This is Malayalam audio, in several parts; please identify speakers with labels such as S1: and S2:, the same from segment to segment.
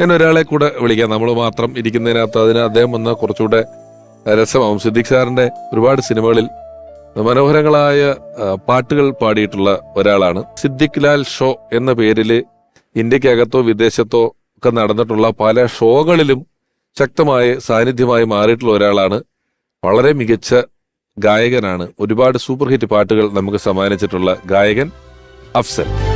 S1: ഞാൻ ഒരാളെ കൂടെ വിളിക്കാം. നമ്മൾ മാത്രം ഇരിക്കുന്നതിനകത്ത് അതിന് അദ്ദേഹം വന്ന കുറച്ചുകൂടെ രസമാവും. സിദ്ദിഖ് സാറിന്റെ ഒരുപാട് സിനിമകളിൽ മനോഹരങ്ങളായ പാട്ടുകൾ പാടിയിട്ടുള്ള ഒരാളാണ്. സിദ്ദിഖ് ലാൽ ഷോ എന്ന പേരിൽ ഇന്ത്യക്കകത്തോ വിദേശത്തോ ഒക്കെ നടന്നിട്ടുള്ള പല ഷോകളിലും ശക്തമായ സാന്നിധ്യമായി മാറിയിട്ടുള്ള ഒരാളാണ്. വളരെ മികച്ച ഗായകനാണ്. ഒരുപാട് സൂപ്പർ ഹിറ്റ് പാട്ടുകൾ നമുക്ക് സമ്മാനിച്ചിട്ടുള്ള ഗായകൻ അഫ്സൽ.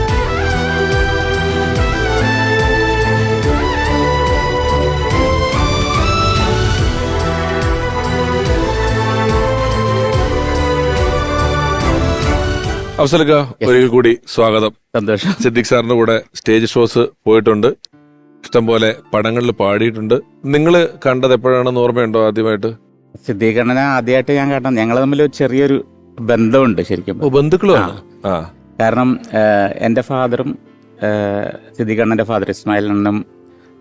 S1: അഫ്സലക്ക ഒരിക്കൽ കൂടി സ്വാഗതം.
S2: സന്തോഷം.
S1: സിദ്ദിഖ് സാറിന്റെ കൂടെ സ്റ്റേജ് ഷോസ് പോയിട്ടുണ്ട്. ഇഷ്ടംപോലെ പടങ്ങളിൽ പാടിയിട്ടുണ്ട്. നിങ്ങൾ കണ്ടത് എപ്പോഴാണെന്ന് ഓർമ്മയുണ്ടോ ആദ്യമായിട്ട്?
S2: സിദ്ധീകരണനെ ആദ്യമായിട്ട് ഞാൻ കണ്ടത്. ഞങ്ങൾ തമ്മിൽ ഒരു ചെറിയൊരു ബന്ധമുണ്ട് ശരിക്കും
S1: ബന്ധുക്കളാണ്
S2: കാരണം എന്റെ എന്റെ ഫാദറും സിദ്ധീകരണന്റെ ഫാദർ ഇസ്മായിൽ അണ്ണനും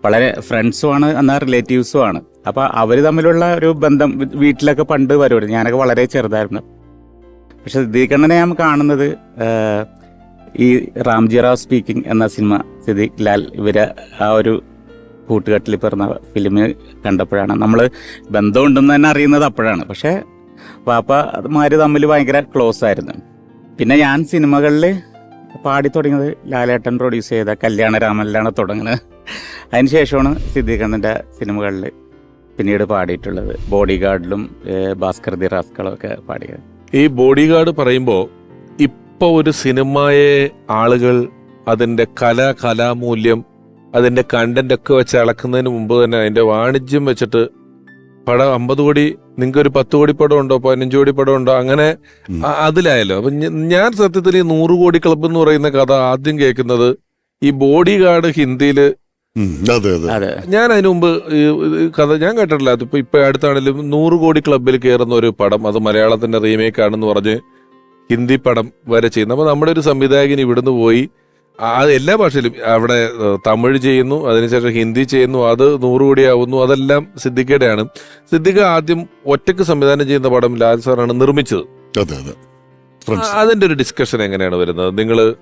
S2: വളരെ ഫ്രണ്ട്സുമാണ് എന്നാൽ റിലേറ്റീവ്സും ആണ്. അപ്പൊ അവർ തമ്മിലുള്ള ഒരു ബന്ധം വീട്ടിലൊക്കെ പണ്ട് വരുമായിരുന്നു. ഞാനൊക്കെ വളരെ ചെറുതായിരുന്നു. പക്ഷെ കണ്ണനെ ഞാൻ കാണുന്നത് ഈ റാംജി റാവ് സ്പീക്കിംഗ് എന്ന സിനിമ സിദ്ദീഖ് ലാൽ ഇവർ ആ ഒരു കൂട്ടുകെട്ടിൽ പിറന്ന ഫിലിം കണ്ടപ്പോഴാണ്. നമ്മൾ ബന്ധമുണ്ടെന്ന് തന്നെ അറിയുന്നത് അപ്പോഴാണ്. പക്ഷെ പാപ്പമാര് തമ്മിൽ ഭയങ്കര ക്ലോസ് ആയിരുന്നു. പിന്നെ ഞാൻ സിനിമകളിൽ പാടി തുടങ്ങിയത് ലാലേട്ടൻ പ്രൊഡ്യൂസ് ചെയ്ത കല്യാണ രാമനിലാണ് തുടങ്ങുന്നത് അതിനുശേഷമാണ് സിദ്ദീഖണ്ണന്റെ സിനിമകളിൽ പിന്നീട് പാടിയിട്ടുള്ളത്. ബോഡി ഗാർഡിലും ഭാസ്കർ ഒക്കെ പാടിയത്.
S1: ഈ ബോഡി ഗാർഡ് പറയുമ്പോൾ ഇപ്പോൾ ഒരു സിനിമയെ ആളുകൾ അതിന്റെ കല കലാമൂല്യം അതിന്റെ കണ്ടന്റ് ഒക്കെ വെച്ച് അളക്കുന്നതിന് മുമ്പ് തന്നെ അതിന്റെ വാണിജ്യം വെച്ചിട്ട് പടം അമ്പത് കോടി നിങ്ങൾക്ക് ഒരു പത്ത് കോടി പടം ഉണ്ടോ പതിനഞ്ച് കോടി പടം ഉണ്ടോ അങ്ങനെ അതിലായല്ലോ. അപ്പൊ ഞാൻ സത്യത്തിൽ ഈ നൂറ് കോടി ക്ലബ്ബ് എന്ന് പറയുന്ന കഥ ആദ്യം കേൾക്കുന്നത് ഈ ബോഡി ഗാർഡ് ഹിന്ദിയിൽ
S3: ഉം, അതെ അതെ.
S2: അതെ.
S1: ഞാൻ അതിനു മുമ്പ് ഈ കഥ ഞാൻ കേട്ടിട്ടില്ല. അതിപ്പോ ഇപ്പൊ അടുത്താണെങ്കിലും നൂറ് കോടി ക്ലബിൽ കയറുന്ന ഒരു പടം അത് മലയാളത്തിന്റെ റീമേക്ക് ആണെന്ന് പറഞ്ഞ് ഹിന്ദി പടം വരെ ചെയ്യുന്നു. അപ്പൊ നമ്മുടെ ഒരു സംവിധായകൻ ഇവിടുന്ന് പോയി ആ- അത് എല്ലാ ഭാഷയിലും അവിടെ തമിഴ് ചെയ്യുന്നു അതിനുശേഷം ഹിന്ദി ചെയ്യുന്നു അത് നൂറ് കോടി ആവുന്നു അതെല്ലാം സിദ്ദിഖയുടെയാണ്. സിദ്ദിഖ ആദ്യം ഒറ്റയ്ക്ക് സംവിധാനം ചെയ്യുന്ന പടം ലാൽ സാറാണ് നിർമ്മിച്ചത്.
S3: അതെ അതെ. ഫ്രണ്ട്സ്.
S1: അതിന്റെ ഒരു ഡിസ്കഷൻ എങ്ങനെയാണ് വരുന്നത്? നിങ്ങൾ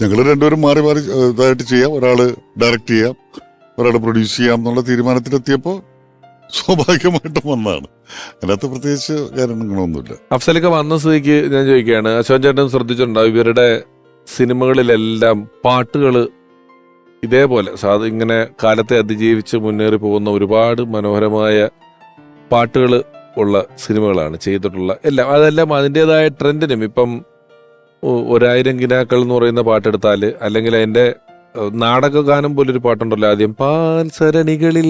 S3: ഞങ്ങൾ രണ്ടുപേരും മാറി മാറി ഇതായിട്ട് ചെയ്യാം. ഒരാൾ ഡയറക്റ്റ് ചെയ്യാം ഒരാൾ പ്രൊഡ്യൂസ് ചെയ്യാം എന്നുള്ള തീരുമാനത്തിലെത്തിയപ്പോൾ സ്വാഭാവികമായിട്ടും വന്നാണ് അതിനകത്ത് പ്രത്യേകിച്ച് കാര്യങ്ങളൊന്നുമില്ല
S1: അഫ്സലൊക്കെ വന്ന സ്ഥിതിക്ക് ഞാൻ ചോദിക്കുകയാണ്. അശോക് ചേട്ടൻ ശ്രദ്ധിച്ചിട്ടുണ്ടാവും ഇവരുടെ സിനിമകളിലെല്ലാം പാട്ടുകൾ ഇതേപോലെ സാധ ഇങ്ങനെ കാലത്തെ അതിജീവിച്ച് മുന്നേറി പോകുന്ന ഒരുപാട് മനോഹരമായ പാട്ടുകൾ ഉള്ള സിനിമകളാണ് ചെയ്തിട്ടുള്ള എല്ലാം. അതെല്ലാം അതിന്റെതായ ട്രെൻഡിനും ഇപ്പം ഒരായിരം കിനാക്കൾ എന്ന് പറയുന്ന പാട്ടെടുത്താൽ അല്ലെങ്കിൽ അതിന്റെ ഏഹ്, നാടകഗാനം പോലൊരു പാട്ടുണ്ടല്ലോ ആദ്യം പാൽസരണികളിൽ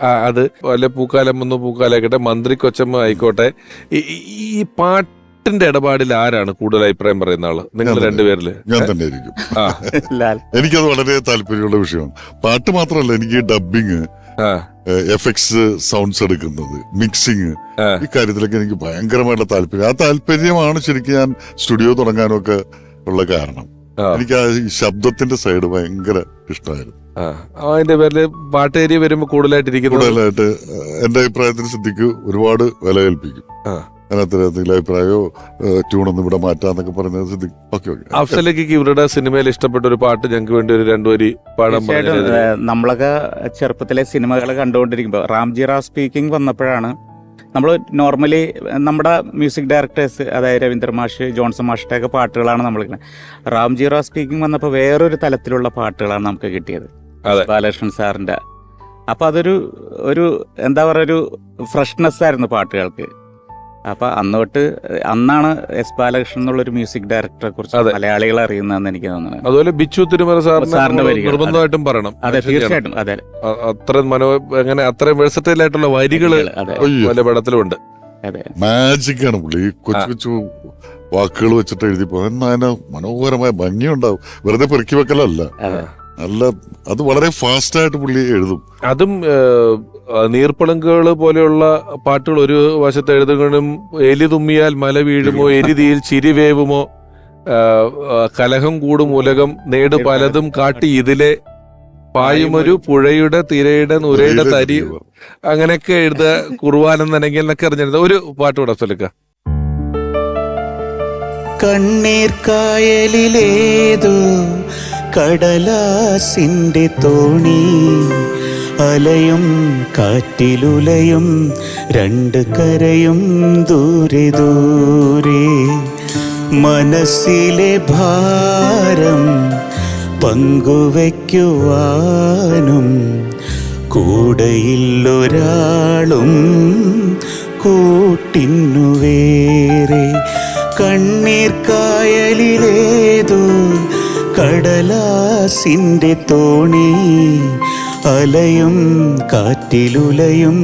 S1: സരണികളിൽ അത് വല്ല പൂക്കാലം വന്നു പൂക്കാലായിക്കോട്ടെ മന്ത്രി കൊച്ചമ്മ ആയിക്കോട്ടെ ഈ- ഈ പാട്ടിന്റെ ഇടപാടിൽ ആരാണ് കൂടുതൽ അഭിപ്രായം പറയുന്ന ആൾ? നിങ്ങൾ. രണ്ടുപേരിൽ.
S3: ഞാൻ തന്നെ ആയിരിക്കും.
S1: ആ.
S2: ലാൽ.
S3: എനിക്കത് വളരെ താല്പര്യമുള്ള വിഷയമാണ്. പാട്ട് മാത്രമല്ല എനിക്ക് ഡബിങ് എഫക്ട്സ് സൗണ്ട്സ് എടുക്കുന്നത് മിക്സിങ്. ഈ കാര്യത്തിലൊക്കെ എനിക്ക് ഭയങ്കരമായിട്ട് താല്പര്യം. ആ താല്പര്യമാണ് ശരിക്കും ഞാൻ സ്റ്റുഡിയോ തുടങ്ങാനൊക്കെ ഉള്ള കാരണം. എനിക്ക് ആ ഈ ശബ്ദത്തിന്റെ സൈഡ് ഭയങ്കര ഇഷ്ടമായിരുന്നു.
S1: അതിന്റെ പേരിൽ പാട്ടേരി വരുമ്പോൾ വരുമ്പോ കൂടുതലായിട്ട്
S3: കൂടുതലായിട്ട് എന്റെ അഭിപ്രായത്തിൽ സിദ്ധിക്ക് ഒരുപാട് വില കൽപ്പിക്കും. അതിനകത്ത് എന്തെങ്കിലും അഭിപ്രായമോ ട്യൂണൊന്നും ഇവിടെ മാറ്റാന്നൊക്കെ പറഞ്ഞത് സിദ്ദിഖ് ഓക്കെ ഓക്കെ.
S1: അഫ്സലേക്ക് ഇവരുടെ സിനിമയിൽ ഇഷ്ടപ്പെട്ട ഒരു പാട്ട് ഞങ്ങൾക്ക് വേണ്ടി ഒരു രണ്ടു വരി പാടാൻ
S2: നമ്മളൊക്കെ ചെറുപ്പത്തിലെ സിനിമകൾ കണ്ടുകൊണ്ടിരിക്കുമ്പോൾ റാംജി റാവ് സ്പീക്കിംഗ് വന്നപ്പോഴാണ് നമ്മൾ നോർമലി നമ്മുടെ മ്യൂസിക് ഡയറക്ടേഴ്സ് അതായത് രവീന്ദ്ര മാഷ് ജോൺസൺ മാഷിന്റെ ഒക്കെ പാട്ടുകളാണ് നമ്മൾ റാംജി റാവ് സ്പീക്കിംഗ് വന്നപ്പോൾ വേറൊരു തലത്തിലുള്ള പാട്ടുകളാണ് നമുക്ക് കിട്ടിയത്.
S1: അതെ.
S2: ബാലകൃഷ്ണൻ സാറിന്റെ. അപ്പൊ അതൊരു ഒരു എന്താ പറയുക ഒരു ഫ്രഷ്നെസ് ആയിരുന്നു പാട്ടുകൾക്ക്. അപ്പൊ അന്ന് തൊട്ട് അന്നാണ് എസ് ബാലകൃഷ്ണൻ എന്നുള്ള ഒരു മ്യൂസിക് ഡയറക്ടറെ കുറിച്ച് മലയാളികൾ അറിയുന്നതെന്ന് എനിക്ക് തോന്നുന്നു
S1: അതുപോലെ ബിച്ചു തിരുമല
S2: സാറിന്റെ വരികൾ.
S1: നിർബന്ധമായിട്ടും പറയണം.
S2: അതെ. തീർച്ചയായിട്ടും. അതെ.
S1: അത്ര മനോ അങ്ങനെ അത്രയും വെഴ്സറ്റൈൽ ആയിട്ടുള്ള
S3: വരികൾ
S1: പല പടത്തിലുണ്ട്
S2: അതെ.
S3: മാജിക് ആണ് പുള്ളി. കൊച്ചു കൊച്ചു വാക്കുകൾ വെച്ചിട്ട് എഴുതി പോകും അതിന് മനോഹരമായ ഭംഗിയുണ്ടാവും. വെറുതെ പെറുക്കി വെക്കലല്ല.
S2: അതെ.
S3: നല്ല അത് വളരെ ഫാസ്റ്റ് ആയിട്ട് പുള്ളി എഴുതും.
S1: അതും നീർപ്പളങ്കുകൾ പോലെയുള്ള പാട്ടുകൾ ഒരു വശത്ത് എഴുതുകയും എലി തുമ്മിയാൽ മല വീഴുമോ എരിതിയിൽ ചിരി വേവുമോ ആഹ്, ആഹ്, കലഹം കൂടും ഉലകം നേട് പലതും കാട്ടി ഇതിലെ പായുമൊരു പുഴയുടെ തിരയുടെ നുരയുടെ തരി. അങ്ങനെയൊക്കെ എഴുതുക കുറുവാനം നനങ്ങിൽ എന്നൊക്കെ അറിഞ്ഞിരുന്നത്. ഒരു പാട്ട് കൂടെ സ്ഥലക്ക
S4: കണ്ണീർ കായലിലേതോ കടലാസിന്റെ തോണി. അലയും കാറ്റിലുലയും രണ്ട് കരയും ദൂരെ ദൂരെ. മനസ്സിലെ ഭാരം പങ്കുവയ്ക്കുവാനും കൂടെയില്ലൊരാളും കൂട്ടിന്നു വേറെ കണ്ണീർ കായലിലേതോ കടലാസിന്റെ തോണി അലയും കാറ്റിലുലയും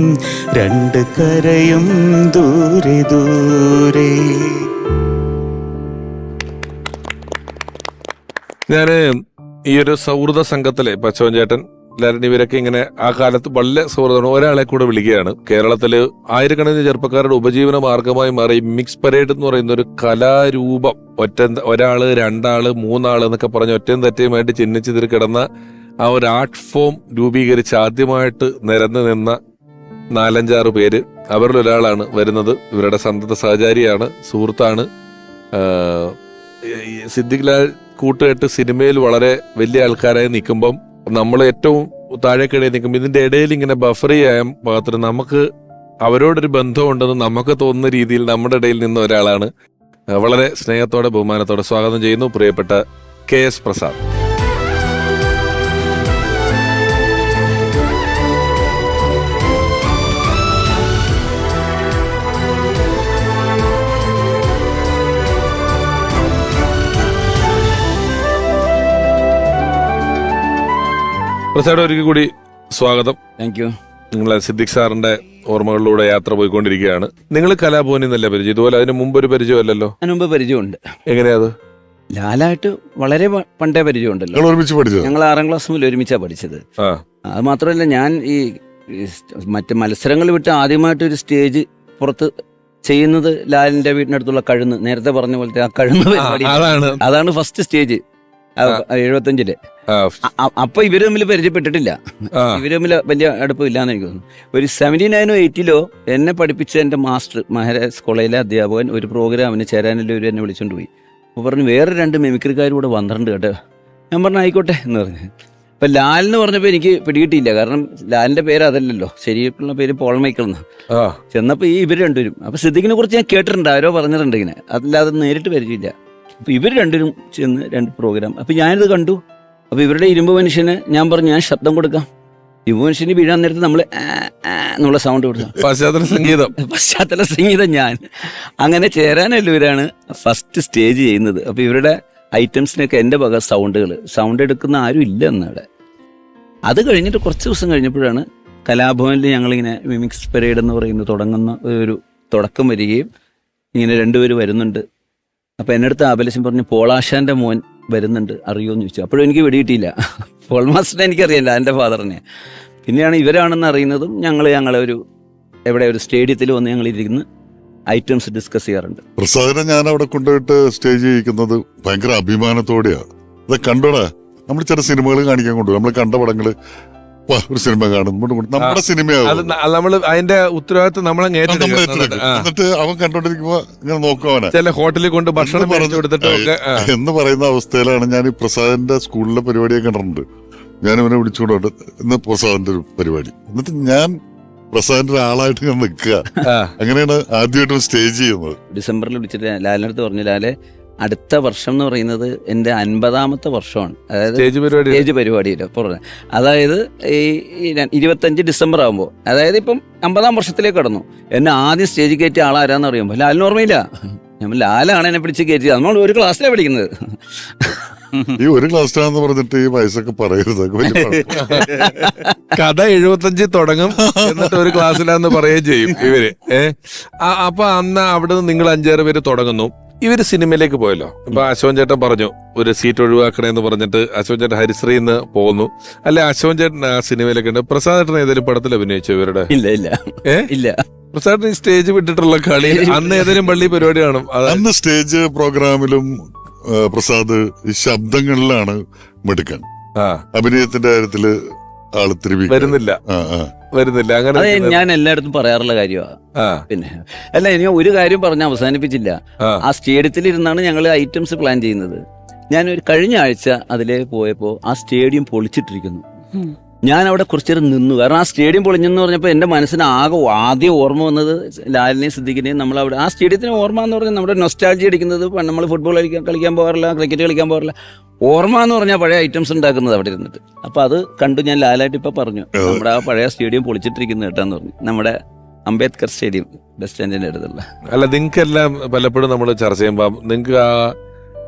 S4: രണ്ട് കരയും ദൂരെ ദൂരെ.
S1: ഞാൻ ഈ ഒരു സൗഹൃദ സംഘത്തിലെ പച്ചവൻ ചേട്ടൻ ലാലൻ ഇവരൊക്കെ ഇങ്ങനെ ആ കാലത്ത് വളരെ സൗഹൃദമാണ് ഒരാളെ കൂടെ വിളിക്കുകയാണ്. കേരളത്തിൽ ആയിരക്കണക്കിന് ചെറുപ്പക്കാരുടെ ഉപജീവന മാർഗമായി മാറി മിക്സ് പരേഡ് എന്ന് പറയുന്ന ഒരു കലാരൂപം. ഒറ്റ ഒരാൾ രണ്ടാൾ മൂന്നാൾ എന്നൊക്കെ പറഞ്ഞ് ഒറ്റയും തെറ്റയുമായിട്ട് ചിഹ്നിച്ചിതിൽ കിടന്ന ആ ഒരു ആർട്ട് ഫോം രൂപീകരിച്ച് ആദ്യമായിട്ട് നിരന്ന് നിന്ന നാലഞ്ചാറ് പേര് അവരിൽ ഒരാളാണ് വരുന്നത്. ഇവരുടെ സന്തത സഹചാരിയാണ് സുഹൃത്താണ്. സിദ്ദിഖ് ലാൽ കൂട്ടുകെട്ട് സിനിമയിൽ വളരെ വലിയ ആൾക്കാരായി നിൽക്കുമ്പം നമ്മൾ ഏറ്റവും താഴേക്കിടയിൽ നിൽക്കുമ്പോൾ ഇതിന്റെ ഇടയിൽ ഇങ്ങനെ ബഫർ ചെയ്യാൻ പാകത്തിന് നമുക്ക് അവരോടൊരു ബന്ധമുണ്ടെന്ന് നമുക്ക് തോന്നുന്ന രീതിയിൽ നമ്മുടെ ഇടയിൽ നിന്ന ഒരാളാണ്. വളരെ സ്നേഹത്തോടെ ബഹുമാനത്തോടെ സ്വാഗതം ചെയ്യുന്നു പ്രിയപ്പെട്ട കെ എസ് പ്രസാദ്. പ്രസാദ് ഒരിക്കൽ കൂടി സ്വാഗതം.
S5: താങ്ക് യു
S1: നിങ്ങളെ സിദ്ദിഖ് സാറിന്റെ ഓർമ്മകളിലൂടെ യാത്ര പോയിക്കൊണ്ടിരിക്കുകയാണ്. നിങ്ങൾ കലാഭവനിൽ നിന്നല്ലേ പരിചയം? ഇതുപോലെ അതിന് മുമ്പ് ഒരു പരിചയമല്ലല്ലോ.
S5: അതിന് മുമ്പ് പരിചയമുണ്ട്.
S1: എങ്ങനെയാത്
S5: ലാലായിട്ട് വളരെ പ- പണ്ടേ പരിചയമുണ്ടല്ലോ.
S3: ഞങ്ങൾ ഒരുമിച്ച് പഠിച്ചത്?
S5: ഞങ്ങൾ ആറാം ക്ലാസ് മുതൽ ഒരുമിച്ചാണ് പഠിച്ചത്.
S1: ആ.
S5: അത് മാത്രമല്ല ഞാൻ ഈ ഈ സ്റ്റ് മറ്റ് മത്സരങ്ങൾ വിട്ട് ആദ്യമായിട്ട് ഒരു സ്റ്റേജ് പുറത്ത് ചെയ്യുന്നത് ലാലിന്റെ വീടിനടുത്തുള്ള കഴുന്ന്. നേരത്തെ പറഞ്ഞ പോലത്തെ ആ കഴുന്ന് പരിപാടി.
S1: അതാണ്.
S5: അതാണ് ഫസ്റ്റ് സ്റ്റേജ്. എഴുപത്തഞ്ചിൽ. അപ്പൊ ഇവർ തമ്മിൽ പരിചയപ്പെട്ടിട്ടില്ല. ഇവർ തമ്മിൽ വലിയ അടുപ്പമില്ലാന്ന് എനിക്ക് തോന്നുന്നു. ഒരു സെവന്റി നയനോ എയ്റ്റിലോ എന്നെ പഠിപ്പിച്ച എന്റെ മാസ്റ്റർ മഹാരാജ് കോളേജിലെ അധ്യാപകൻ ഒരു പ്രോഗ്രാമിന് ചേരാനല്ലോ ഒരു എന്നെ വിളിച്ചോണ്ട് പോയി. അപ്പോൾ പറഞ്ഞു വേറെ രണ്ട് മെമിക്രിക്കാരും കൂടെ വന്നിട്ടുണ്ട് കേട്ടോ. ഞാൻ പറഞ്ഞു ആയിക്കോട്ടെ എന്ന് പറഞ്ഞു. ഇപ്പൊ ലാൽ എന്ന് പറഞ്ഞപ്പോൾ എനിക്ക് പിടികിട്ടിയില്ല. കാരണം ലാലിന്റെ പേര് അതല്ലല്ലോ. ശരിയായിട്ടുള്ള പേര് പോൾ മൈക്കിൾ എന്ന്. ചെന്നപ്പോൾ ഈ ഇവർ രണ്ടുപേരും. അപ്പോൾ സിദ്ദിഖിനെ കുറിച്ച് ഞാൻ കേട്ടിട്ടുണ്ട്. ആരോ പറഞ്ഞിട്ടുണ്ട് ഇങ്ങനെ. അതല്ലാതെ നേരിട്ട് പരിചയമില്ല. അപ്പോൾ ഇവർ രണ്ടിനും ചെന്ന് രണ്ട് പ്രോഗ്രാം അപ്പോൾ ഞാനിത് കണ്ടു. അപ്പോൾ ഇവരുടെ ഇരുമ്പ് മനുഷ്യന് ഞാൻ പറഞ്ഞു ഞാൻ ശബ്ദം കൊടുക്കാം. ഇരുമ്പ് മനുഷ്യന് വീഴാൻ നേരത്ത് നമ്മൾ എന്നുള്ള സൗണ്ട് കൊടുക്കാം.
S1: പശ്ചാത്തല സംഗീതം.
S5: പശ്ചാത്തല സംഗീതം ഞാൻ. അങ്ങനെ ചേരാനല്ലവരാണ് ഫസ്റ്റ് സ്റ്റേജ് ചെയ്യുന്നത്. അപ്പോൾ ഇവരുടെ ഐറ്റംസിനൊക്കെ എന്റെ വക സൗണ്ടുകൾ സൗണ്ട് എടുക്കുന്ന ആരും ഇല്ല എന്നവിടെ അത് കഴിഞ്ഞിട്ട് കുറച്ച് ദിവസം കഴിഞ്ഞപ്പോഴാണ് കലാഭവനിൽ ഞങ്ങളിങ്ങനെ മിമിക്സ് പരേഡ് എന്ന് പറയുന്നത് തുടങ്ങുന്ന ഒരു തുടക്കം വരികയും ഇങ്ങനെ രണ്ടുപേർ വരുന്നുണ്ട്. അപ്പോൾ എന്റെ അടുത്ത് ആബലശം പറഞ്ഞു പോളാശാന്റെ മോൻ വരുന്നുണ്ട് അറിയോന്ന് ചോദിച്ചു. അപ്പോഴും എനിക്ക് വെടിയിട്ടില്ല പോൾ മാസ്റ്ററിനെ എനിക്കറിയില്ല എന്റെ ഫാദറിനെ. പിന്നെയാണ് ഇവരാണെന്ന് അറിയുന്നതും ഞങ്ങൾ ഞങ്ങളെ ഒരു എവിടെ ഒരു സ്റ്റേഡിയത്തിൽ വന്ന് ഞങ്ങൾ ഇരിക്കുന്നു ഐറ്റംസ് ഡിസ്കസ് ചെയ്യാറുണ്ട്.
S3: പ്രസാദിനെ ഞാൻ അവിടെ കൊണ്ടുപോയിട്ട് സ്റ്റേജ് ചെയ്യിക്കുന്നത് ഭയങ്കര അഭിമാനത്തോടെയാണ് അത് കണ്ടോടാ നമ്മൾ ചില സിനിമകൾ കാണിക്കാൻ കൊണ്ടുപോകും. നമ്മൾ കണ്ട പടങ്ങൾ വാ, ഒരു സിനിമ കാണും. ഇങ്ങോട്ട് കൊണ്ട് നമ്മുടെ
S1: അത്
S3: സിനിമയാവും.
S1: ന- നമ്മൾ അതിന്റെ ഉത്തരവാദിത്വം നമ്മളെ
S3: നമ്മൾ എന്നിട്ട് അവൻ കണ്ടോണ്ടിരിക്കുമ്പോ ഇങ്ങനെ നോക്കും അവനെ.
S1: ചില ഹോട്ടലിൽ കൊണ്ട് ഭക്ഷണം പറഞ്ഞു ഒക്കെ
S3: എന്ന് പറയുന്ന അവസ്ഥയിലാണ് ഞാൻ ഈ പ്രസാദിന്റെ സ്കൂളിലെ പരിപാടിയൊക്കെ കണ്ടിട്ടുണ്ട്. ഞാൻ ഇവനെ വിളിച്ചുകൊണ്ട് ഇന്ന് പ്രസാദിന്റെ ഒരു പരിപാടി. എന്നിട്ട് ഞാൻ പ്രസാദിന്റെ ഒരാളായിട്ട് ഞാൻ നിൽക്കുക. അങ്ങനെയാണ് ആദ്യമായിട്ട് സ്റ്റേജ് ചെയ്യുന്നത്.
S5: ഡിസംബറിൽ വിളിച്ചിട്ട് ലാലിനടുത്ത് പറഞ്ഞു ലാലെ അടുത്ത വർഷം എന്ന് പറയുന്നത് എന്റെ അൻപതാമത്തെ വർഷമാണ്. അതായത്
S1: സ്റ്റേജ് പരിപാടി
S5: സ്റ്റേജ് പരിപാടിയില്ല പുറമെ അതായത് ഈ ഇരുപത്തഞ്ച് ഡിസംബർ ആകുമ്പോൾ അതായത് ഇപ്പം അമ്പതാം വർഷത്തിലേക്ക് കടന്നു. എന്നെ ആദ്യം സ്റ്റേജ് കയറ്റിയ ആളാരാന്ന് അറിയുമ്പോൾ ലാലിന് ഓർമ്മയില്ല? ഞാൻ ലാലാണ് എന്നെ പിടിച്ച് കയറ്റിയത്. നമ്മൾ ഒരു ക്ലാസ്സിലാണ് പഠിക്കുന്നത്.
S3: ഈ ഒരു ക്ലാസ്സിലാണെന്ന് പറഞ്ഞിട്ട് ഈ വയസ്സൊക്കെ പറയരുത്.
S1: കഥ എഴുപത്തഞ്ചിൽ തുടങ്ങും എന്നിട്ട് ഒരു ക്ലാസ്സിലാന്ന് പറയുകയും ചെയ്യും ഇവർ. ഏഹ് അപ്പൊ അന്ന് അവിടെ നിന്ന് നിങ്ങൾ അഞ്ചാറ് പേര് തുടങ്ങുന്നു. ഇവർ സിനിമയിലേക്ക് പോയല്ലോ. ഇപ്പൊ അശോകൻ ചേട്ടൻ പറഞ്ഞു ഒരു സീറ്റ് ഒഴിവാക്കണേന്ന് പറഞ്ഞിട്ട് അശോകൻ ചേട്ടൻ ഹരിശ്രീ എന്ന് പോകുന്നു. അല്ലെ അശോകൻ ചേട്ടൻ ആ സിനിമയിലൊക്കെ ഉണ്ട്. പ്രസാദ് ചേട്ടൻ ഏതെങ്കിലും പടത്തിൽ അഭിനയിച്ചു ഇവരുടെ?
S5: ഇല്ല ഇല്ല. ഇല്ല.
S1: പ്രസാദ് ഈ സ്റ്റേജ് വിട്ടിട്ടുള്ള കളി അന്ന് ഏതെങ്കിലും പള്ളി പരിപാടി കാണും.
S3: അന്ന് സ്റ്റേജ് പ്രോഗ്രാമിലും പ്രസാദ് ശബ്ദങ്ങളിലാണ് മിടുക്കൻ.
S1: ആ.
S3: അഭിനയത്തിന്റെ കാര്യത്തിൽ
S1: വരുന്നില്ല. വരുന്നില്ല. അങ്ങനെ
S5: ഞാൻ എല്ലായിടത്തും പറയാറുള്ള കാര്യമാണ് പിന്നെ അല്ല ഇനി ഒരു കാര്യം പറഞ്ഞ് അവസാനിപ്പിച്ചില്ല.
S1: ആ.
S5: സ്റ്റേഡിയത്തിൽ ഇരുന്നാണ് ഞങ്ങൾ ഐറ്റംസ് പ്ലാൻ ചെയ്യുന്നത്. ഞാൻ ഒരു കഴിഞ്ഞ ആഴ്ച അതിലേ പോയപ്പോൾ ആ സ്റ്റേഡിയം പൊളിച്ചിട്ടിരിക്കുന്നു. ഞാൻ അവിടെ കുറച്ചു നേരം നിന്നു. കാരണം ആ സ്റ്റേഡിയം പൊളിഞ്ഞെന്ന് പറഞ്ഞപ്പോൾ എന്റെ മനസ്സിന് ആകെ ആദ്യം ഓർമ്മ വന്നത് ലാലിനെയും സിദ്ദിഖിനെയും നമ്മൾ അവിടെ ആ സ്റ്റേഡിയത്തിന് ഓർമ്മ എന്ന് പറഞ്ഞാൽ നമ്മുടെ നൊസ്റ്റാൾജി അടിക്കുന്നത് നമ്മൾ ഫുട്ബോൾ കളിക്കാൻ കളിക്കാൻ പോകാറില്ല ക്രിക്കറ്റ് കളിക്കാൻ പോകാറില്ല. ഓർമ്മ എന്ന് പറഞ്ഞാൽ പഴയ ഐറ്റംസ് ഉണ്ടാക്കുന്നത് അവിടെ ഇരുന്നിട്ട്. അപ്പൊ അത് കണ്ടു ഞാൻ ലാലായിട്ട് ഇപ്പൊ പറഞ്ഞു. നമ്മുടെ ആ പഴയ സ്റ്റേഡിയം പൊളിച്ചിട്ടിരിക്കുന്ന കേട്ടാന്ന് പറഞ്ഞു. നമ്മുടെ അംബേദ്കർ സ്റ്റേഡിയം ബസ് സ്റ്റാൻഡിന്റെ അടുത്തുള്ള.
S1: അല്ല നിങ്ങൾക്കെല്ലാം പലപ്പോഴും നമ്മൾ ചർച്ച ചെയ്യുമ്പോൾ നിങ്ങൾക്ക് ആ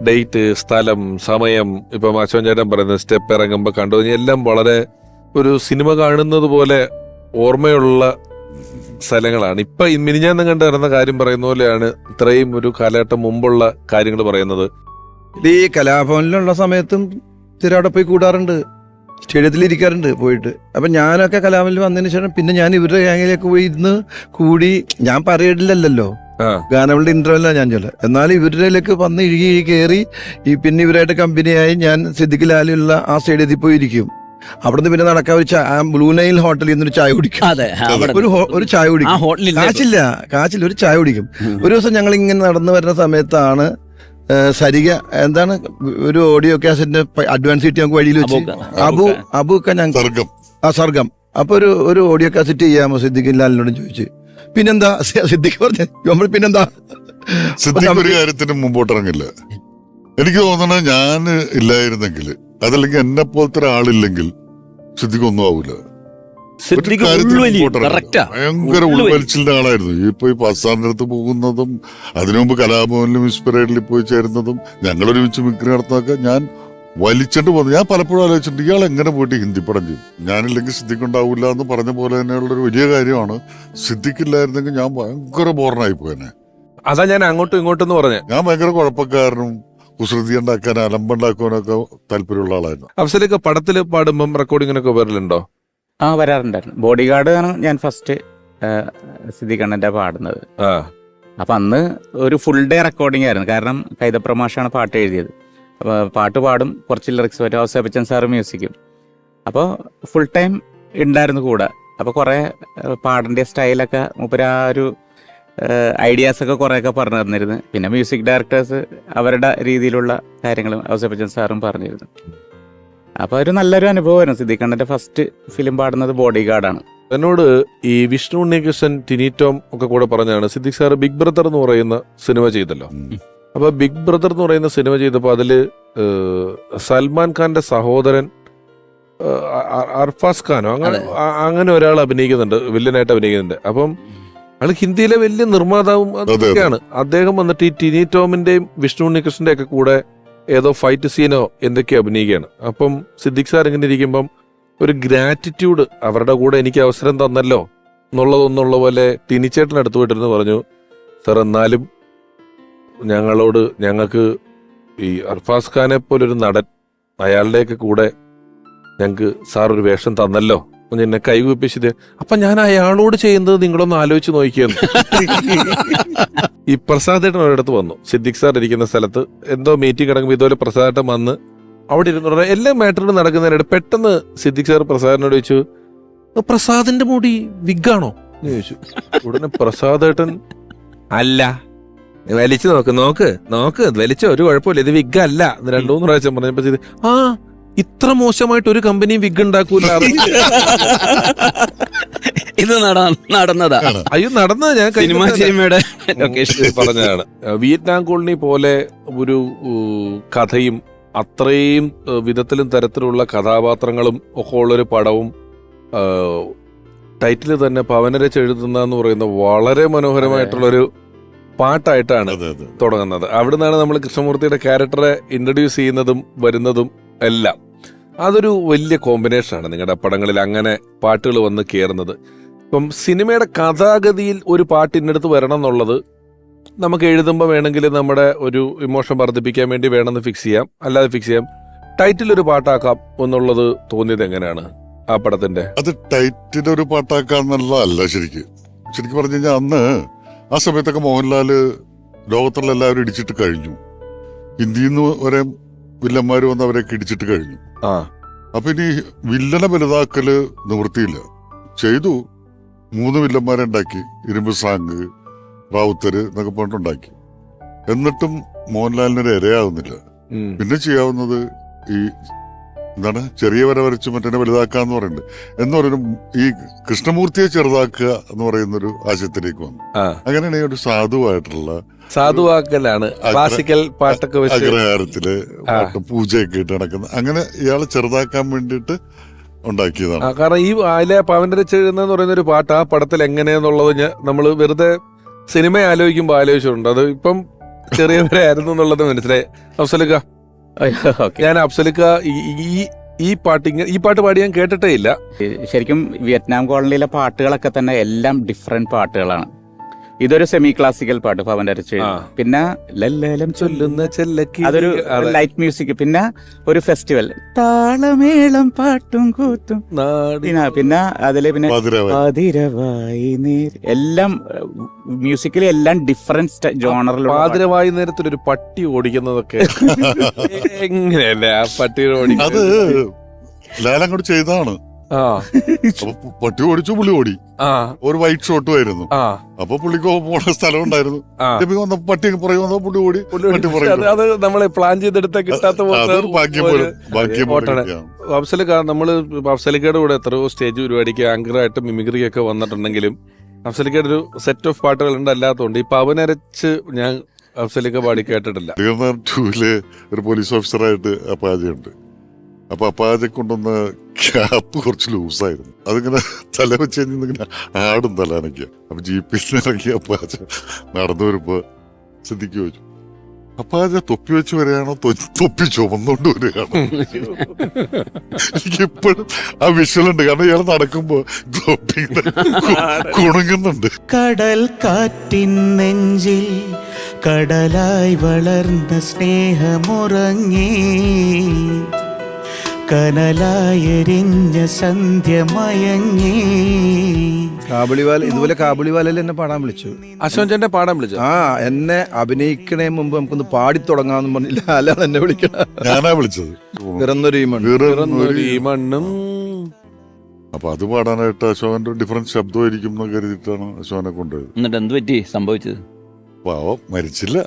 S1: ഡേറ്റ് സ്ഥലം സമയം ഇപ്പൊ മാച്ചോൻ ചേട്ടൻ പറയുന്നത് സ്റ്റെപ്പ് ഇറങ്ങുമ്പോൾ കണ്ടു. എല്ലാം വളരെ ഒരു സിനിമ കാണുന്നത് പോലെ ഓർമ്മയുള്ള സ്ഥലങ്ങളാണ്. ഇപ്പൊ മിനിഞ്ഞാന്ന് കണ്ടു നടന്ന കാര്യം പറയുന്ന പോലെയാണ് ഇത്രയും ഒരു കാലഘട്ടം മുമ്പുള്ള കാര്യങ്ങൾ പറയുന്നത്.
S6: ഇത് ഈ കലാഭവനിലുള്ള സമയത്തും സ്ഥിരം അവിടെ പോയി കൂടാറുണ്ട്. സ്റ്റേഡിയത്തിൽ ഇരിക്കാറുണ്ട് പോയിട്ട്. അപ്പം ഞാനൊക്കെ കലാഭവനിൽ വന്നതിന് ശേഷം പിന്നെ ഞാൻ ഇവരുടെ ഗ്യാങ്ങിലേക്ക് പോയി ഇരുന്ന് കൂടി ഞാൻ പറയില്ലല്ലോ
S1: ആ.
S6: ഗാനങ്ങളുടെ ഇന്റർവെല്ലാണ് ഞാൻ ചൊല്ല. എന്നാൽ ഇവരിലേക്ക് വന്ന് ഇഴുകി ഇഴുകി കയറി ഈ പിന്നെ ഇവരായിട്ട് കമ്പനിയായി ഞാൻ സിദ്ദിഖ് ലാലുള്ള ആ സ്റ്റേഡിയത്തിൽ പോയി ഇരിക്കും. അവിടുന്ന് പിന്നെ നടക്കാൻ ഒരു ബ്ലൂ നൈൽ ഹോട്ടലിൽ ഒരു ചായ കുടിക്കും. ഒരു ഒരു ചായ കുടിക്കും. കാച്ചില്ല കാച്ചില്ല ഒരു ചായ കുടിക്കും. ഒരു ദിവസം ഞങ്ങൾ ഇങ്ങനെ നടന്നു വരുന്ന സമയത്താണ് സരിക എന്താണ്? ഒരു ഓഡിയോ കാസറ്റിന്റെ അഡ്വാൻസ് കിട്ടി ഞങ്ങൾക്ക് വഴിയിൽ വെച്ച്. അബു അബു ഒക്കെ ഞങ്ങൾ
S3: സർഗം.
S6: ആ സർഗം. അപ്പൊ ഒരു ഒരു ഓഡിയോ കാസറ്റ് ചെയ്യാമോ സിദ്ദിഖ് ലാലിനോട് ചോദിച്ചു. പിന്നെന്താ? സിദ്ദിഖ് പറഞ്ഞു നമ്മൾ പിന്നെന്താ?
S3: സിദ്ദിഖ് ഒരു കാര്യത്തിന് മുമ്പോട്ടിറങ്ങില്ല. എനിക്ക് തോന്നണ ഞാൻ ഇല്ലായിരുന്നെങ്കിൽ അതല്ലെങ്കിൽ എന്നെ പോലത്തെ ഒരാളില്ലെങ്കിൽ സിദ്ദിഖ് ഒന്നും ആവൂല. ഭയങ്കര ഉൾവലിച്ചിലിന്റെ ആളായിരുന്നു. ഇപ്പൊ ഈ പസാറിനടുത്ത് പോകുന്നതും അതിനു മുമ്പ് കലാഭവനിലും ഇൻസ്പിറേഡിൽ പോയി ചേരുന്നതും ഞങ്ങളൊരുമിച്ച് മിക്രി നടത്തുന്നതൊക്കെ ഞാൻ വലിച്ചിട്ട് പോകുന്നത് ഞാൻ പലപ്പോഴും ആലോചിച്ചിട്ടുണ്ട് ഇയാൾ എങ്ങനെ പോയിട്ട് ഹിന്ദി പടം ചെയ്യും? ഞാനില്ലെങ്കിൽ സിദ്ധിക്കുണ്ടാവില്ല ഉണ്ടാവില്ല എന്ന് പറഞ്ഞ പോലെ തന്നെയുള്ളൊരു വലിയ കാര്യമാണ്. സിദ്ധിക്കില്ലായിരുന്നെങ്കിൽ ഞാൻ ഭയങ്കര ബോറിനായി പോയനെ
S1: അതാ ഞാൻ അങ്ങോട്ടും ഇങ്ങോട്ടും എന്ന് പറഞ്ഞേ.
S3: ഞാൻ ഭയങ്കര കുഴപ്പക്കാരനും കുസൃതി ഉണ്ടാക്കാൻ അലമ്പുണ്ടാക്കാനൊക്കെ താല്പര്യമുള്ള ആളായിരുന്നു.
S1: അവസരമൊക്കെ പടത്തിൽ പാടുമ്പം റെക്കോർഡിങ്ങിനൊക്കെ വരലുണ്ടോ?
S2: ആ വരാറുണ്ടായിരുന്നു. ബോഡി ഗാർഡ് ആണ് ഞാൻ ഫസ്റ്റ് സിദ്ദിഖ് അണ്ണന്റെ പാടുന്നത്.
S1: ആ.
S2: അപ്പം അന്ന് ഒരു ഫുൾ ഡേ റെക്കോർഡിംഗ് ആയിരുന്നു. കാരണം കൈതപ്രമാഷാണ് പാട്ട് എഴുതിയത്. അപ്പോൾ പാട്ട് പാടും കുറച്ച് ലിറിക്സ് വരും. ഔസേപ്പച്ചൻ സാറ് മ്യൂസിക്കും. അപ്പോൾ ഫുൾ ടൈം ഉണ്ടായിരുന്നു കൂടെ. അപ്പോൾ കുറേ പാടിന്റെ സ്റ്റൈലൊക്കെ മൂപ്പര് ആ ഒരു ഐഡിയാസ് ഒക്കെ കുറേയൊക്കെ പറഞ്ഞു തന്നിരുന്നു. പിന്നെ മ്യൂസിക് ഡയറക്ടേഴ്സ് അവരുടെ രീതിയിലുള്ള കാര്യങ്ങളും അവസേപ്പച്ചൻ സാറും പറഞ്ഞിരുന്നു. അപ്പോൾ ഒരു നല്ലൊരു അനുഭവമായിരുന്നു സിദ്ദിഖ് അണ്ണന്റെ ഫസ്റ്റ് ഫിലിം പാടുന്നത് ബോഡി ഗാർഡാണ്
S1: എന്നോട് ഈ വിഷ്ണു ഉണ്ണികൃഷ്ണൻ ടിനിറ്റോം ഒക്കെ കൂടെ പറഞ്ഞാണ് സിദ്ദിഖ് സാർ ബിഗ് ബ്രദർ എന്ന് പറയുന്ന സിനിമ ചെയ്തല്ലോ.
S3: അപ്പോൾ
S1: അപ്പൊ ബിഗ് ബ്രദർ എന്ന് പറയുന്ന സിനിമ ചെയ്തപ്പോൾ അതിൽ സൽമാൻ ഖാന്റെ സഹോദരൻ അർഫാസ് ഖാനോ? അങ്ങനെ അങ്ങനെ ഒരാൾ അഭിനയിക്കുന്നുണ്ട് വില്ലനായിട്ട് അഭിനയിക്കുന്നുണ്ട്. അപ്പം അയാൾ ഹിന്ദിയിലെ വലിയ നിർമ്മാതാവും
S3: അതെ.
S1: അതൊക്കെയാണ് അദ്ദേഹം വന്നിട്ട് ഈ ടിനി ടോമിന്റെയും വിഷ്ണു ഉണ്ണികൃഷ്ണന്റെ ഒക്കെ കൂടെ ഏതോ ഫൈറ്റ് സീനോ എന്തൊക്കെയോ അഭിനയിക്കുകയാണ്. അപ്പം സിദ്ദിഖ് സാർ ഇങ്ങനെ ഇരിക്കുമ്പം ഒരു ഗ്രാറ്റിറ്റ്യൂഡ് അവരുടെ കൂടെ എനിക്ക് അവസരം തന്നല്ലോ എന്നുള്ളതൊന്നുള്ള പോലെ ടിനിച്ചേട്ടൻ അടുത്ത് പോയിട്ടിരുന്ന് പറഞ്ഞു സാർ എന്നാലും ഞങ്ങളോട് ഞങ്ങൾക്ക് ഈ അർഫാസ് ഖാനെ പോലൊരു നടൻ അയാളുടെയൊക്കെ കൂടെ ഞങ്ങൾക്ക് സാർ ഒരു വേഷം തന്നല്ലോ. എന്ന് കൈകൂപ്പിച്ചത് അപ്പൊ ഞാൻ അയാളോട് ചെയ്യുന്നത് നിങ്ങളൊന്ന് ആലോചിച്ച് നോക്കിയെന്ന്. ഈ പ്രസാദേട്ടൻ ഒരിടത്ത് വന്നു. സിദ്ദിഖ് സാർ ഇരിക്കുന്ന സ്ഥലത്ത് എന്തോ മീറ്റിംഗ് കിടക്കുമ്പോൾ ഇതുപോലെ പ്രസാദേട്ടൻ വന്ന് അവിടെ ഇരുന്നു എല്ലാ മാറ്ററും നടക്കുന്നതിനിടെ പെട്ടെന്ന് സിദ്ദിഖ് സാർ പ്രസാദിനോട് ചോദിച്ചു പ്രസാദിന്റെ മുടി വിഗാണോ? എന്ന് ചോദിച്ചു. ഉടനെ പ്രസാദേട്ടൻ അല്ല വലിച്ചു നോക്ക് നോക്ക് നോക്ക് വലിച്ചോ ഒരു കുഴപ്പമില്ല ഇത് വിഗ് അല്ല രണ്ടു മൂന്ന് പ്രാവശ്യം പറഞ്ഞപ്പോ ആ ഇത്ര മോശമായിട്ട് ഒരു കമ്പനിയും വിഗ് ഉണ്ടാക്കൂല
S5: ഇത് നടന്നതാ.
S1: അയ്യോ നടന്നത്. ഞാൻ
S5: സിനിമ. സിനിമയുടെ ലൊക്കേഷൻ
S1: പറഞ്ഞതാണ്. വിയറ്റ്നാം കോളനി പോലെ ഒരു കഥയും അത്രയും വിധത്തിലും തരത്തിലുള്ള കഥാപാത്രങ്ങളും ഒക്കെ ഉള്ളൊരു പടവും ടൈറ്റിൽ തന്നെ പവനരച്ച് എഴുതുന്ന എന്ന് പറയുന്ന വളരെ മനോഹരമായിട്ടുള്ളൊരു പാട്ടായിട്ടാണ് തുടങ്ങുന്നത്. അവിടുന്നാണ് നമ്മൾ കൃഷ്ണമൂർത്തിയുടെ ക്യാരക്ടറെ ഇൻട്രൊഡ്യൂസ് ചെയ്യുന്നതും വരുന്നതും എല്ലാം. അതൊരു വലിയ കോമ്പിനേഷനാണ് നിങ്ങളുടെ പടങ്ങളിൽ അങ്ങനെ പാട്ടുകൾ വന്ന് കയറുന്നത് ഇപ്പം സിനിമയുടെ കഥാഗതിയിൽ ഒരു പാട്ട് ഇന്നടുത്ത് വരണം എന്നുള്ളത് നമുക്ക് എഴുതുമ്പോൾ വേണമെങ്കിൽ നമ്മുടെ ഒരു ഇമോഷൻ വർദ്ധിപ്പിക്കാൻ വേണ്ടി വേണമെന്ന് ഫിക്സ് ചെയ്യാം. അല്ലാതെ ഫിക്സ് ചെയ്യാം. ടൈറ്റിൽ ഒരു പാട്ടാക്കാം എന്നുള്ളത് തോന്നിയത് എങ്ങനെയാണ് ആ പടത്തിന്റെ?
S3: അത് ടൈറ്റിൽ ഒരു പാട്ടാക്കാന്നുള്ളതല്ല ശരിക്ക്. ശരിക്കും പറഞ്ഞു കഴിഞ്ഞാൽ അന്ന് ആ സമയത്തൊക്കെ മോഹൻലാൽ ലോകത്തുള്ള എല്ലാവരും ഇടിച്ചിട്ട് കഴിഞ്ഞു. ഇന്ത്യയിൽ നിന്ന് വരെ വില്ലന്മാര് വന്ന് അവരെയൊക്കെ ഇടിച്ചിട്ട് കഴിഞ്ഞു.
S1: ആ.
S3: അപ്പൊ ഇനി വില്ലനെ വലുതാക്കൽ നിവൃത്തിയില്ല. ചെയ്തു. മൂന്ന് വില്ലന്മാരെ ഉണ്ടാക്കി. ഇരുമ്പ് സാങ് റാവുത്തര് എന്നൊക്കെ പറഞ്ഞിട്ടുണ്ടാക്കി എന്നിട്ടും മോഹൻലാലിനൊരു ഇരയാകുന്നില്ല
S1: ഉം.
S3: പിന്നെ ചെയ്യാവുന്നത് ഈ എന്താണ്? ചെറിയ വര വരച്ച് മറ്റേ വലുതാക്കുക എന്ന് പറയുന്നത്. എന്ന് പറയുന്നത് ഈ കൃഷ്ണമൂർത്തിയെ ചെറുതാക്കുക എന്ന് പറയുന്ന ഒരു ആശയത്തിലേക്ക് വന്നു. അങ്ങനെയാണ് ഈ ഒരു സാധുവായിട്ടുള്ള
S1: സാധുവാക്കലാണ് ക്ലാസിക്കൽ പാട്ടൊക്കെ
S3: അഗ്രഹാരത്തിൽ പൂജയൊക്കെ ഇട്ട് നടക്കുന്നത്. അങ്ങനെ ഇയാളെ ചെറുതാക്കാൻ വേണ്ടിയിട്ട് ഉണ്ടാക്കിയതാണ്.
S1: കാരണം ഈ അതിലെ പവന്റെ ചെഴുന്നെന്ന് പറയുന്ന ഒരു പാട്ട് ആ പടത്തിൽ എങ്ങനെയെന്നുള്ളത് നമ്മൾ വെറുതെ സിനിമ ആലോചിക്കുമ്പോൾ ആലോചിച്ചിട്ടുണ്ട്. അത് ഇപ്പം ചെറിയവരായിരുന്നു എന്നുള്ളത് മനസ്സിലായി. അഫ്സലിക്ക
S2: ഓക്കെ
S1: ഞാൻ അഫ്സലിക്ക ഈ- ഈ പാട്ട് ഇങ്ങനെ ഈ പാട്ട് പാടി ഞാൻ കേട്ടിട്ടേ ഇല്ല.
S2: ശരിക്കും വിയറ്റ്നാം കോളനിയിലെ പാട്ടുകളൊക്കെ തന്നെ എല്ലാം ഡിഫറെന്റ് പാട്ടുകളാണ്. ഇതൊരു സെമി ക്ലാസിക്കൽ പാട്ട് പവൻ അരച്ച് പിന്നെ ലല്ലലം
S1: ചൊല്ലുന്ന ചെല്ലക്കി.
S2: അതൊരു ലൈറ്റ് മ്യൂസിക് പിന്നെ ഒരു ഫെസ്റ്റിവൽ താളമേളം പാട്ടും കൂത്തും. പിന്നെ അതിലെ പിന്നെ
S3: പാതിരാവായി
S2: എല്ലാം മ്യൂസിക്കലി എല്ലാം ഡിഫറെന്റ് ജോണറിലുള്ള
S1: പാതിരവായി നേരത്തിൽ ഒരു പട്ടി ഓടിക്കുന്നതൊക്കെ. എങ്ങനെയല്ലേ ആ പട്ടിയുടെ
S3: അത്
S1: ഓടിക്കുന്നത്
S3: ലാലങ്ങോട്ട് ചെയ്തതാണ്. അപ്പൊ പട്ടി ഓടിച്ചു പുള്ളി ഓടി. ഒരു വൈറ്റ് ഷോട്ട് ആയിരുന്നു. അപ്പൊ പുള്ളിക്ക് പോണ സ്ഥലം ഉണ്ടായിരുന്നു. വന്ന പട്ടി പുറകെ വന്നപ്പോ പുള്ളി ഓടി പട്ടി.
S1: അത് നമ്മളെ പ്ലാൻ ചെയ്തെടുത്ത കിട്ടാത്ത. അഫ്സലിക്ക നമ്മൾ അഫ്സലിക്കയുടെ കൂടെ എത്രയോ സ്റ്റേജ് പരിപാടിക്ക് ആങ്കറായിട്ട് മിമിക്രി ഒക്കെ വന്നിട്ടുണ്ടെങ്കിലും അഫ്സലിക്കയുടെ ഒരു സെറ്റ് ഓഫ് പാട്ടുകൾ ഉണ്ട് അല്ലാത്തതുകൊണ്ട് ഈ പവനരച്ച് ഞാൻ അഫ്സലിക്ക പാടി കേട്ടിട്ടില്ല.
S3: ഒരു പോലീസ് ഓഫീസറായിട്ട് അപ്പാജയുണ്ട് അപ്പൊ അപ്പാജെ കൊണ്ടുവന്ന ക്യാപ്പ് കുറച്ച് ലൂസായിരുന്നു അതിങ്ങനെ തല വെച്ച് ഇങ്ങനെ ആടും തലാനൊക്കെ അപ്പൊ ജീപ്പിൽ ഇറങ്ങി അപ്പാച്ച നടന്നു വരുമ്പോ ചിന്തിക്കു വെച്ചു. അപ്പാജ തൊപ്പി വെച്ച് വരികയാണോ? തൊപ്പി ചുമന്നുകൊണ്ട് വരികയാണോ? എനിക്ക് ഇപ്പോഴും ആ വിഷ്വലുണ്ട് കാരണം ഇയാൾ നടക്കുമ്പോ തൊപ്പി കുണുങ്ങുന്നുണ്ട്.
S4: കടൽ കാറ്റിൻ നെഞ്ചിൽ കടലായി വളർന്ന സ്നേഹമുറങ്ങി. കനലായെരിഞ്ഞ സന്ധ്യ മയങ്ങി.
S6: കാബുളിവാല ഇതുപോലെ കാബുളിവാലയിൽ എന്നെ പാടാൻ വിളിച്ചു.
S1: അശോചന്റെ പാടാൻ വിളിച്ചു
S6: ആ എന്നെ അഭിനയിക്കണേ മുമ്പ് നമുക്കൊന്ന് പാടി തുടങ്ങാന്ന് പറഞ്ഞില്ല. അല്ലാതെ എന്നെ വിളിക്കണ
S3: ഞാനാ വിളിച്ചത്.
S6: പിറന്നൊരു ഈ മണ്ണ്.
S3: പിറന്നൊരു
S1: ഈ മണ്ണും.
S3: അപ്പൊ അത് പാടാനായിട്ട് അശോകന്റെ ഡിഫറൻസ് ശബ്ദമായിരിക്കും എന്ന് കരുതിയിട്ടാണ് അശോകനെ കൊണ്ടുപോയത്.
S5: എന്നിട്ട് എന്ത് പറ്റി? സംഭവിച്ചത്?
S3: പാവം മരിച്ചില്ല.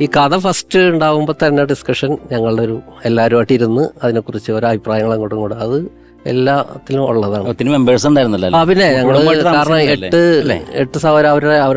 S7: ഈ കഥ ഫസ്റ്റ് ഉണ്ടാകുമ്പോൾ തന്നെ ഡിസ്കഷൻ ഞങ്ങളുടെ ഒരു എല്ലാവരുമായിട്ട് ഇരുന്ന് അതിനെക്കുറിച്ച് ഒരു അഭിപ്രായങ്ങൾ അങ്ങോട്ടും കൂടെ അത് എല്ലാത്തിലും ഉള്ളതാണ്
S5: ഒത്തിരി മെമ്പേഴ്സ് ഉണ്ടായിരുന്നല്ലോ
S7: ആ പിന്നെ
S5: ഞങ്ങൾ
S7: കാരണം? എട്ട്? എട്ട് സവര അവരുടെ അവരുടെ